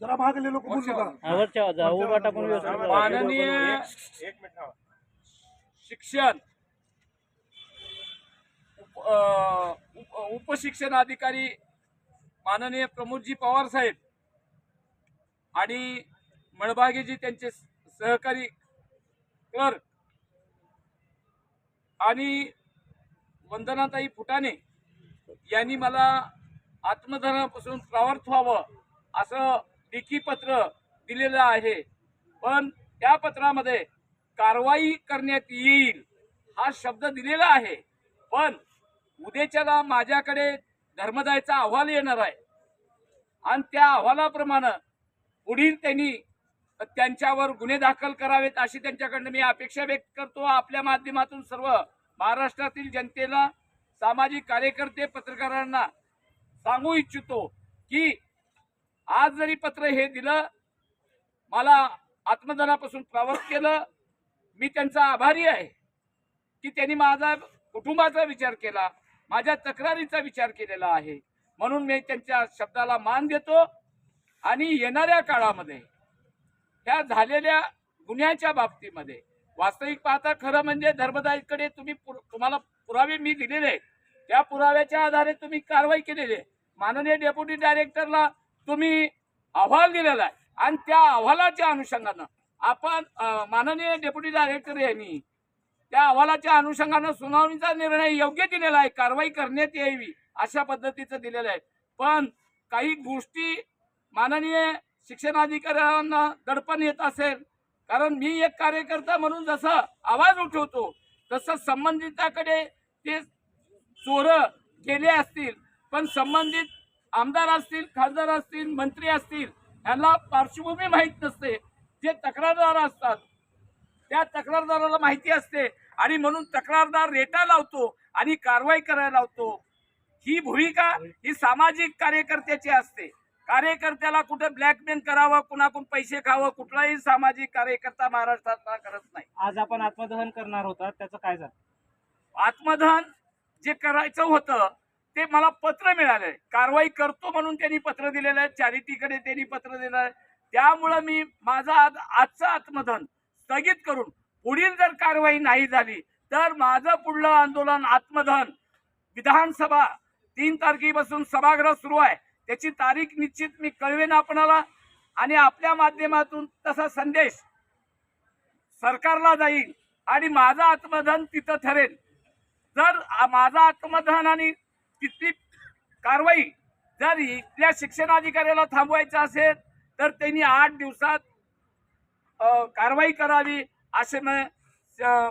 जरा मागले लोक बोलू नका वरच्या व्यवस्थित. माननीय शिक्षण. उप- अ, उप- उपशिक्षणाधिकारी माननीय प्रमोदजी पवार साहेब आणि मळबागेजी त्यांचे सहकारी क्लर्क आणि वंदनाताई फुटाणे यांनी मला आत्मधनापासून प्रावर्थ व्हावं असं लेखी पत्र दिलेलं आहे. पण त्या पत्रामध्ये कारवाई करण्यात येईल हा शब्द दिलेला आहे. पण उद्याच्याला माझ्याकडे धर्मदायचा अहवाल येणार आहे. आणि त्या अहवालाप्रमाणे पुढील त्यांनी त्यांच्यावर गुन्हे दाखल करावेत अशी त्यांच्याकडनं मी अपेक्षा व्यक्त करतो. आपल्या माध्यमातून सर्व महाराष्ट्रातील जनतेला सामाजिक कार्यकर्ते पत्रकारांना सांगू इच्छितो की आज जरी पत्र हे दिलं मला आत्मदानापासून प्रवास केलं मी त्यांचा आभारी आहे की त्यांनी माझा कुटुंबाचा विचार केला माझ्या तक्रारीचा विचार केलेला आहे म्हणून मी त्यांच्या शब्दाला मान देतो आणि येणाऱ्या काळामध्ये ह्या झालेल्या गुन्ह्याच्या बाबतीमध्ये वास्तविक पाहता खरं म्हणजे धर्मदायकडे तुम्ही पुर- तुम्हाला पुरावे मी दिलेले आहेत. त्या पुराव्याच्या आधारे तुम्ही कारवाई केलेली आहे माननीय डेप्युटी डायरेक्टरला तुम्ही अहवाल दिलेला आहे. आणि त्या अहवालाच्या अनुषंगानं आपण माननीय डेप्युटी डायरेक्टर यांनी त्या अहवालाच्या अनुषंगानं सुनावणीचा निर्णय योग्य दिलेला आहे कारवाई करण्यात यावी अशा पद्धतीचं दिलेलं आहे. पण काही गोष्टी माननीय शिक्षणाधिकाऱ्यांना दडपण येत असेल. कारण मी एक कार्यकर्ता म्हणून जसं आवाज उठवतो तसं संबंधिताकडे ते चोर गेले असतील. पण संबंधित आमदार असतील खासदार असतील मंत्री असतील यांना पार्श्वभूमी माहीत नसते. जे तक्रारदार असतात त्या तक्रारदाराला माहिती असते. आणि म्हणून तक्रारदार रेटा लावतो आणि कारवाई करायला लावतो. ही भूमिका ही सामाजिक कार्यकर्त्याची असते. कार्यकर्त्याला कुठे ब्लॅकमेल करावं कुणाकडून पैसे खावं कुठलाही सामाजिक कार्यकर्ता महाराष्ट्रात करत नाही. आज आपण आत्मदहन करणार होता त्याचं काय झालं? आत्मधन जे करायचं होतं ते मला पत्र मिळालंय. कारवाई करतो म्हणून त्यांनी पत्र दिलेलं आहे. चॅरिटीकडे त्यांनी पत्र दिलं आहे. त्यामुळं मी माझा आज आजचं आत्मधन स्थगित करून पुढील जर कारवाई नाही झाली तर माझं पुढलं आंदोलन आत्मधन विधानसभा तीन तारखेपासून सभागृह सुरू आहे. त्याची तारीख निश्चित मी कळवेन आपणाला आणि आपल्या माध्यमातून तसा संदेश सरकारला जाईल आणि माझं आत्मधन तिथं ठरेल. जर माझं आत्मधन आणि तिथली कारवाई जर इथल्या शिक्षणाधिकाऱ्याला थांबवायचं असेल तर त्यांनी आठ दिवसात कारवाई करावी असे म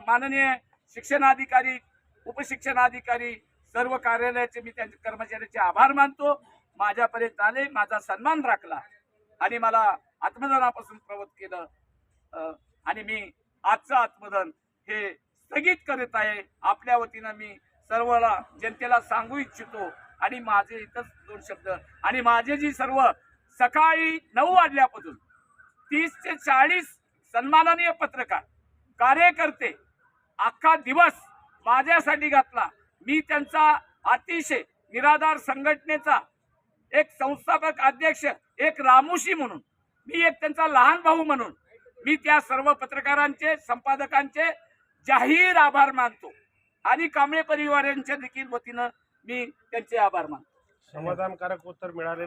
माननीय शिक्षणाधिकारी उपशिक्षणाधिकारी सर्व कार्यालयाचे मी त्यांच्या कर्मचाऱ्याचे आभार मानतो. माझ्यापर्यंत आले माझा सन्मान राखला आणि मला आत्मधनापासून प्रवृत्त केलं. आणि मी आजचं आत्मधन हे स्थगित करत आहे. आपल्या वतीनं मी सर्वला जनतेला सांगू इच्छितो. आणि माझे इथंच दोन शब्द. आणि माझे जी सर्व सकाळी नऊ वाजल्यापासून तीस ते चाळीस सन्माननीय पत्रकार कार्यकर्ते अख्खा दिवस माझ्यासाठी घातला. मी त्यांचा अतिशय निराधार संघटनेचा एक संस्थापक अध्यक्ष एक रामुशी म्हणून मी एक त्यांचा लहान भाऊ म्हणून मी त्या सर्व पत्रकारांचे संपादकांचे जाहीर आभार मानतो. आणि कांबळे परिवारांच्या देखील वतीनं मी त्यांचे आभार मानतो. समाधानकारक उत्तर मिळाले